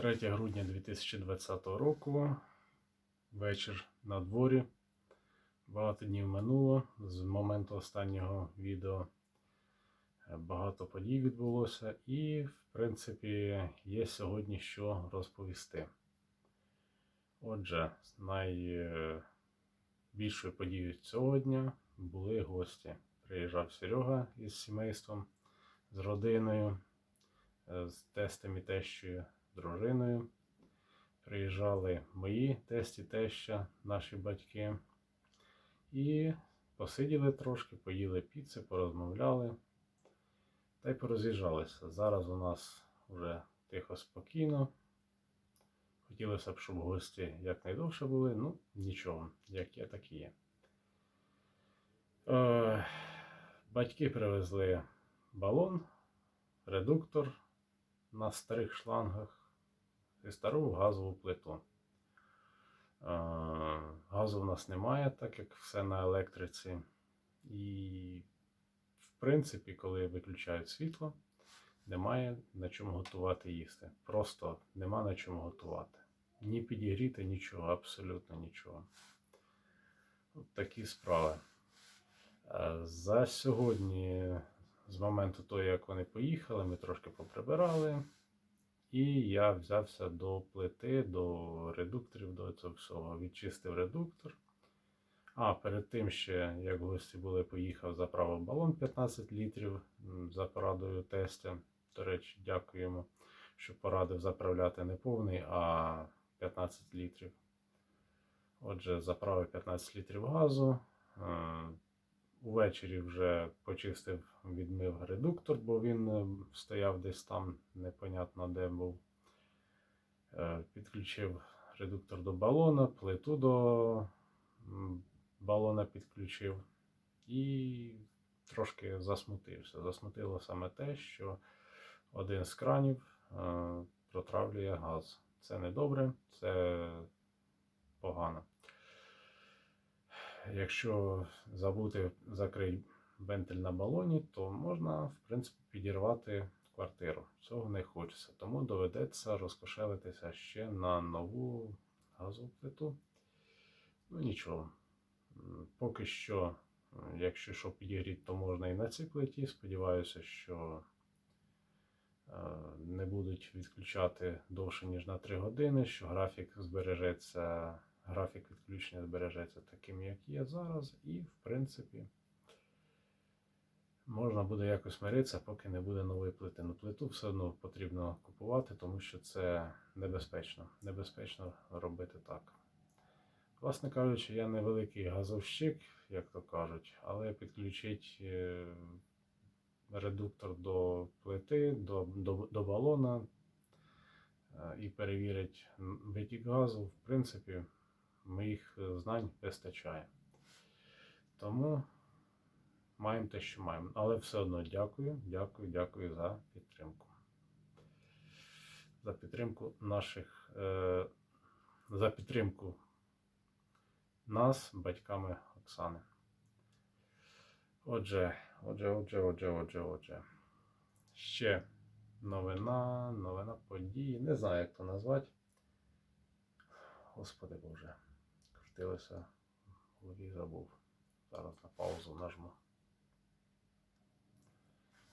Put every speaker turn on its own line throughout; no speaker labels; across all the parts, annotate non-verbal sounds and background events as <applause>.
3 грудня 2020 року. Вечір на дворі. Багато днів минуло. З моменту останнього відео е, багато подій відбулося, і, в принципі, є сьогодні що розповісти. Отже, найбільшою подією цього дня були гості. Приїжджав Серега із сімейством, з родиною, е, з тестем і тещою, дружиною. Приїжджали мої тесті теща, наші батьки. І посиділи трошки, поїли піци, порозмовляли та й пороз'їжджалися. Зараз у нас вже тихо, спокійно. Хотілося б, щоб гості якнайдовше були, ну нічого, як є, так і є. Е, батьки привезли балон, редуктор на старих шлангах і стару газову плиту. Е, Газу в нас немає, так як все на електриці. І, в принципі, коли виключають світло, немає на чому готувати їсти. Просто нема на чому готувати. Ні підігріти, нічого, абсолютно нічого. От такі справи. Е, За сьогодні, з моменту того, як вони поїхали, ми трошки поприбирали. І я взявся до плити, до редукторів, до цього всього. Відчистив редуктор. А перед тим ще, як гості були, поїхав, заправив балон 15 літрів за порадою тестя. До речі, дякуємо, що порадив заправляти не повний, а 15 літрів. Отже, заправив 15 літрів газу. Увечері вже почистив, відмив редуктор, бо він е, стояв десь там, непонятно де був. Е, Підключив редуктор до балона, плиту до балона підключив і трошки засмутився. Засмутило саме те, що один з кранів е, протравлює газ. Це не добре, це погано. Якщо забути закрити вентиль на балоні, то можна, в принципі, підірвати квартиру. Цього не хочеться. Тому доведеться розкошелитися ще на нову газову плиту. Ну нічого. Поки що, якщо що підігріти, то можна і на цій плиті. Сподіваюся, що е, не будуть відключати довше, ніж на 3 години, що графік збережеться, графік відключення збережеться таким, як є зараз, і, в принципі, можна буде якось миритися, поки не буде нової плити. Ну, плиту все одно потрібно купувати, тому що це небезпечно. Небезпечно робити так. Власне кажучи, я невеликий газовщик, як то кажуть, але підключить е, редуктор до плити, до, до, до балона е, і перевірить витік газу, в принципі, моїх е, знань вистачає. Тому маємо те, що маємо. Але все одно дякую, дякую, дякую за підтримку. За підтримку наших, е, за підтримку нас, батьками Оксани. Отже, отже, отже, отже, отже, отже. Ще новина, новина події. Не знаю, як то назвати. Господи Боже. Крутилося в забув. Зараз на паузу нажму.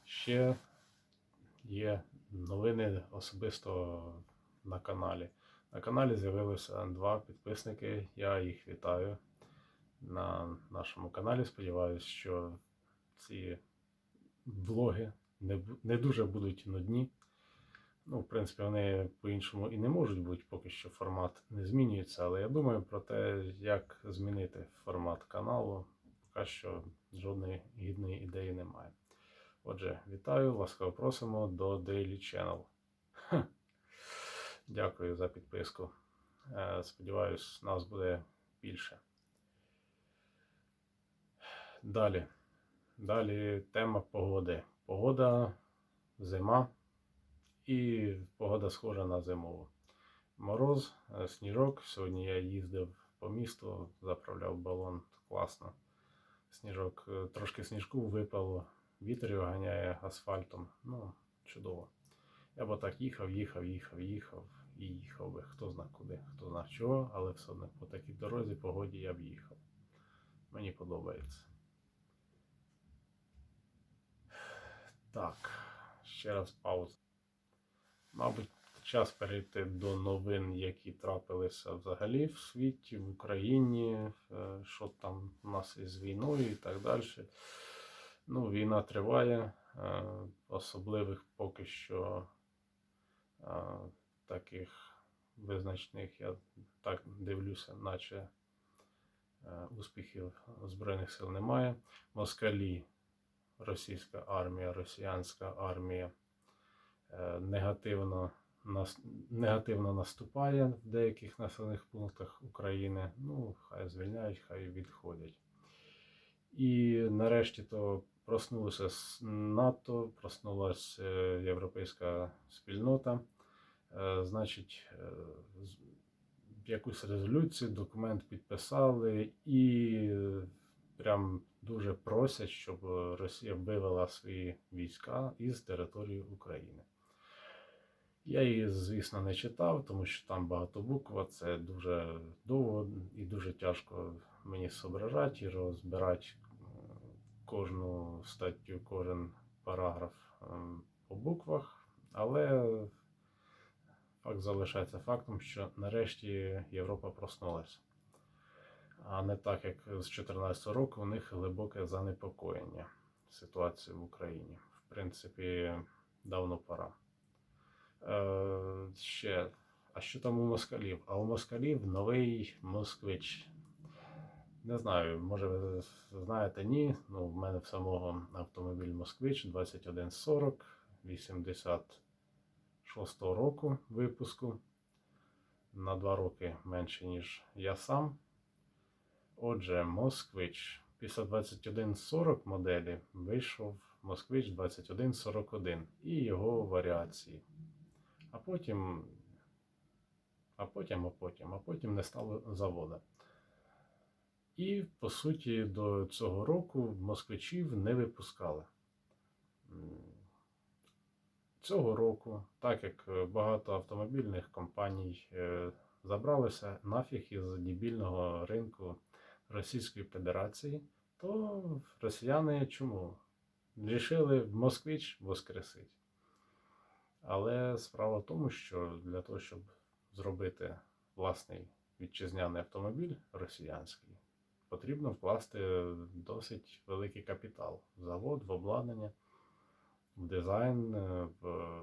Ще є новини особисто на каналі. На каналі з'явилося два підписники. Я їх вітаю на нашому каналі. Сподіваюсь, що ці влоги не, не дуже будуть нудні. Ну, в принципі, вони по-іншому і не можуть бути, поки що формат не змінюється. Але я думаю про те, як змінити формат каналу. Поки що жодної гідної ідеї немає. Отже, вітаю, ласкаво просимо до Daily Channel. Хе. Дякую за підписку. Е, Сподіваюсь, нас буде більше. Далі. Далі тема погоди. Погода, зима і погода схожа на зимову. Мороз, е, сніжок. Сьогодні я їздив по місту, заправляв балон. Класно. Сніжок, е, трошки сніжку випало, вітер його ганяє асфальтом. Ну, чудово. Я б так їхав, їхав, їхав, їхав і їхав би. Хто зна куди, хто зна чого, але все одно по такій дорозі, погоді я б їхав. Мені подобається. Так, ще раз пауза. Мабуть, час перейти до новин, які трапилися взагалі в світі, в Україні, е, що там у нас із війною і так далі. Ну, війна триває, е, особливих поки що е, таких визначних, я так дивлюся, наче успіхів Збройних сил немає. Москалі, російська армія, росіянська армія негативно, нас, негативно наступає в деяких населених пунктах України. Ну, хай звільняють, хай відходять. І нарешті то проснулося НАТО, проснулася е, європейська спільнота. Е, Значить, е, якусь резолюцію, документ підписали і е, прям дуже просять, щоб Росія вивела свої війська із території України. Я її, звісно, не читав, тому що там багато букв, це дуже довго і дуже тяжко мені зображати і розбирати кожну статтю, кожен параграф е, по буквах. Але факт залишається фактом, що нарешті Європа проснулася. А не так, як з 2014 року, у них глибоке занепокоєння ситуації в Україні. В принципі, давно пора. Е, ще, а що там у москалів? А у москалів новий москвич. Не знаю, може ви знаєте, ні. Ну, в мене в самого автомобіль Москвич 2140 86 року випуску. На 2 роки менше, ніж я сам. Отже, Москвич. Після 2140 моделі вийшов Москвич 2141 і його варіації. А потім, а потім, а потім, а потім не стало завода. І, по суті, до цього року москвичів не випускали. Цього року, так як багато автомобільних компаній е, забралися нафіг із дебільного ринку Російської Федерації, то росіяни чому? Рішили москвич воскресить. Але справа в тому, що для того, щоб зробити власний вітчизняний автомобіль росіянський, потрібно вкласти досить великий капітал в завод, в обладнання, в дизайн, е, в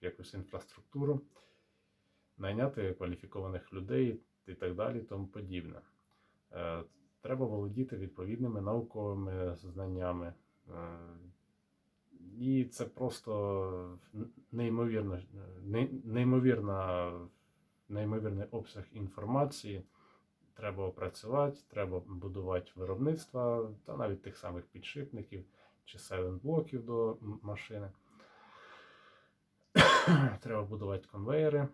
якусь інфраструктуру, найняти кваліфікованих людей і так далі, тому подібне. Е, Треба володіти відповідними науковими знаннями. І це просто неймовірно, не- неймовірна, неймовірний обсяг інформації. Треба опрацювати, треба будувати виробництва та навіть тих самих підшипників чи блоків до машини. <coughs> Треба будувати конвейери.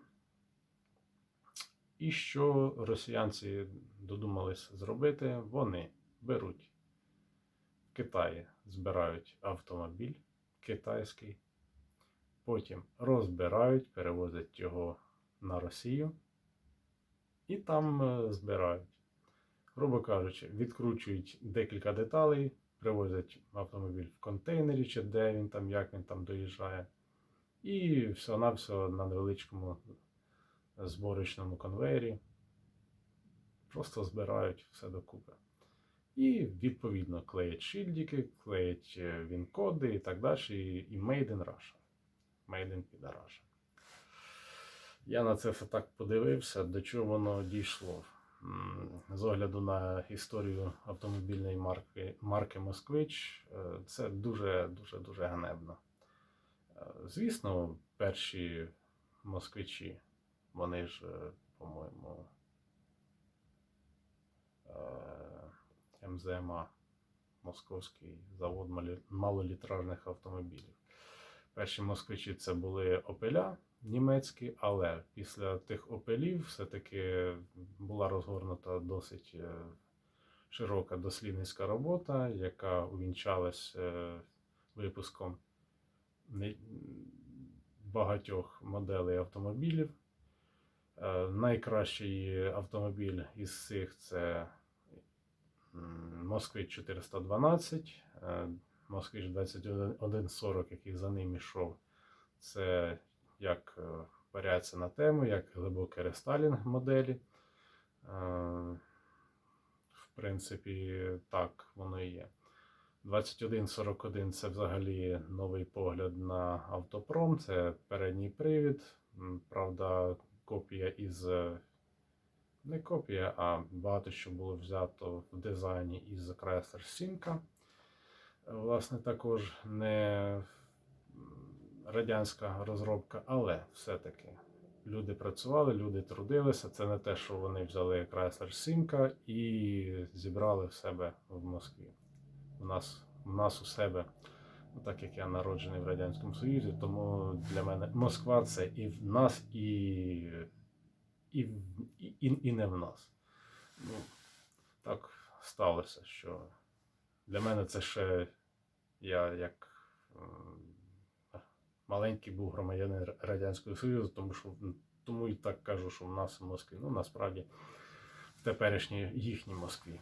І що росіянці додумались зробити? Вони беруть в Китаї, збирають автомобіль китайський, потім розбирають, перевозять його на Росію і там е, збирають. Грубо кажучи, відкручують декілька деталей, привозять автомобіль в контейнері, чи де він там, як він там доїжджає. І все-навсього на невеличкому зборочному конвейері. Просто збирають все докупи. І відповідно клеять шильдики, клеять е, він-коди і так далі. І Made in Russia. Made in Підарasha. Я на це все так подивився, до чого воно дійшло. З огляду на історію автомобільної марки, марки Москвич, е, це дуже дуже ганебно. Е, Звісно, перші москвичі, вони ж, по-моєму, МЗМА, Московський завод малолітражних автомобілів. Перші москвичі це були опеля німецькі, але після тих опелів все-таки була розгорнута досить е, широка дослідницька робота, яка увінчалась е, випуском багатьох моделей автомобілів. Е, Найкращий автомобіль із цих це Москвич 412, е, Москвич 2140, який за ним ішов. Це як е, варіація на тему, як глибокий рестайлінг моделі. Е, В принципі, так воно і є. 2141 це взагалі новий погляд на автопром. Це передній привід. Правда, копія із. Не копія, а багато що було взято в дизайні із Chrysler Сімка. Власне, також не радянська розробка, але все-таки люди працювали, люди трудилися. Це не те, що вони взяли Chrysler Сімка і зібрали в себе в Москві у нас, у нас у себе, ну, так як я народжений в Радянському Союзі, тому для мене Москва це і в нас, і, і, і, і, не в нас. Ну, так сталося, що для мене це ще я як маленький був громадянин Радянського Союзу, тому що тому і так кажу, що в нас в Москві. Ну, насправді в теперішній їхній Москві.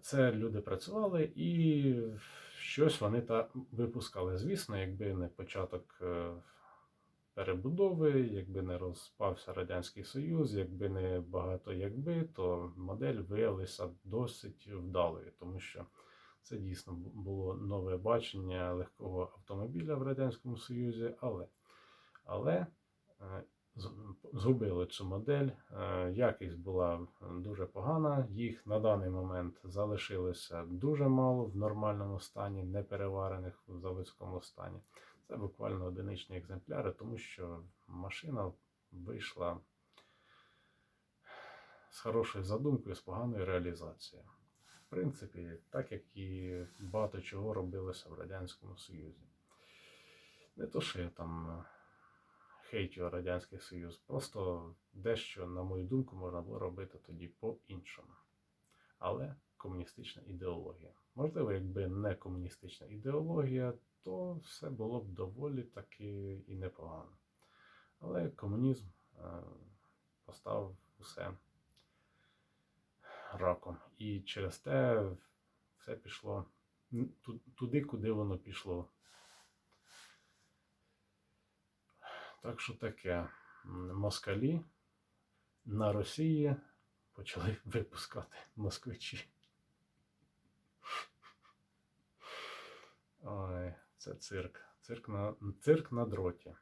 Це люди працювали і щось вони та випускали. Звісно, якби не початок е, перебудови, якби не розпався Радянський Союз, якби не багато якби, то модель виявилася досить вдалою, тому що це дійсно було нове бачення легкого автомобіля в Радянському Союзі, але, але е, згубили цю модель. Е, Якість була дуже погана. Їх на даний момент залишилося дуже мало в нормальному стані, не переварених в заводському стані. Це буквально одиничні екземпляри, тому що машина вийшла з хорошою задумкою, з поганою реалізацією. В принципі, так як і багато чого робилося в Радянському Союзі. Не то, що я там е, хейтю Радянський Союз, просто дещо, на мою думку, можна було робити тоді по-іншому. Але комуністична ідеологія. Можливо, якби не комуністична ідеологія, то все було б доволі таки і непогано. Але комунізм е, поставив усе раком. І через те все пішло туди, куди воно пішло. Так що таке, москалі на Росії почали <laughs> випускати москвичі. Ой, це цирк. Цирк на, цирк на дроті.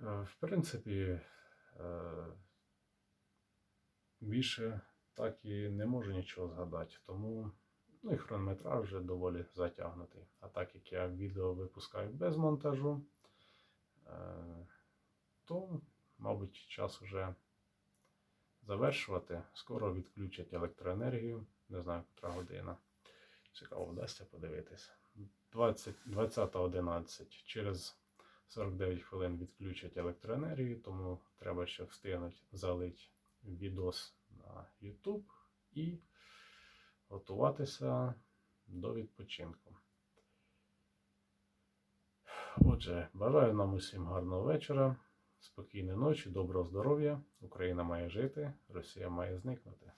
Е, В принципі, е, більше так і не можу нічого згадати, тому ну і хронометраж вже доволі затягнутий. А так як я відео випускаю без монтажу, е, то, мабуть, час вже завершувати. Скоро відключать електроенергію, не знаю, котра година. Цікаво, вдасться подивитись. 20 20.11. Через 49 хвилин відключать електроенергію, тому треба ще встигнути залити відос на YouTube і готуватися до відпочинку. Отже, бажаю нам усім гарного вечора, спокійної ночі, доброго здоров'я. Україна має жити, Росія має зникнути.